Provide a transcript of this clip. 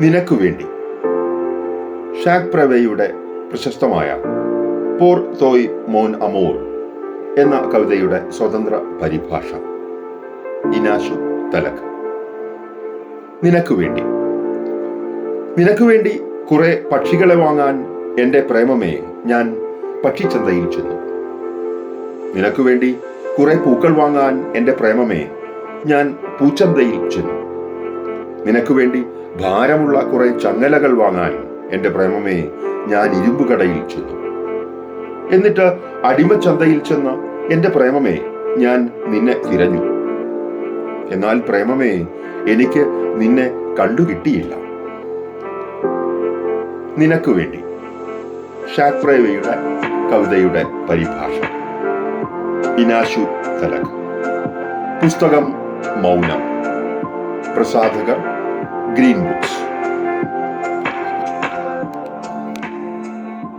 നിനക്കു വേണ്ടി ഷാക് പ്രവേയുടെ പ്രശസ്തമായ പോർ തോയ് മോൻ അമോർ എന്ന കവിതയുടെ സ്വതന്ത്ര പരിഭാഷ ഇനാശു തലക്. നിനക്കു വേണ്ടി നിനക്കു വേണ്ടി കുറെ പക്ഷികളെ വാങ്ങാൻ എന്റെ പ്രേമമേ ഞാൻ പക്ഷിച്ചന്തയിൽ ചെന്നു. നിനക്കു വേണ്ടി കുറെ പൂക്കൾ വാങ്ങാൻ എന്റെ പ്രേമമേ ഞാൻ പൂച്ചന്തയിൽ ചെന്നു. നിനക്കു വേണ്ടി ഭാരമുള്ള കുറെ ചങ്ങലകൾ വാങ്ങാൻ എന്റെ പ്രേമമേ ഞാൻ ഇരുമ്പ് കടയിൽ ചെന്നു. എന്നിട്ട് അടിമച്ചന്തയിൽ ചെന്ന് എന്റെ പ്രേമമേ ഞാൻ നിന്നെ തിരഞ്ഞു. എന്നാൽ പ്രേമമേ എനിക്ക് നിന്നെ കണ്ടുകിട്ടിയില്ല. നിനക്ക് വേണ്ടി ഷാക്രേവയുടെ കവിതയുടെ പരിഭാഷ. ഇനാശു തലക് പുസ്തകം മൗനം. പ്രസാധകർ gringos.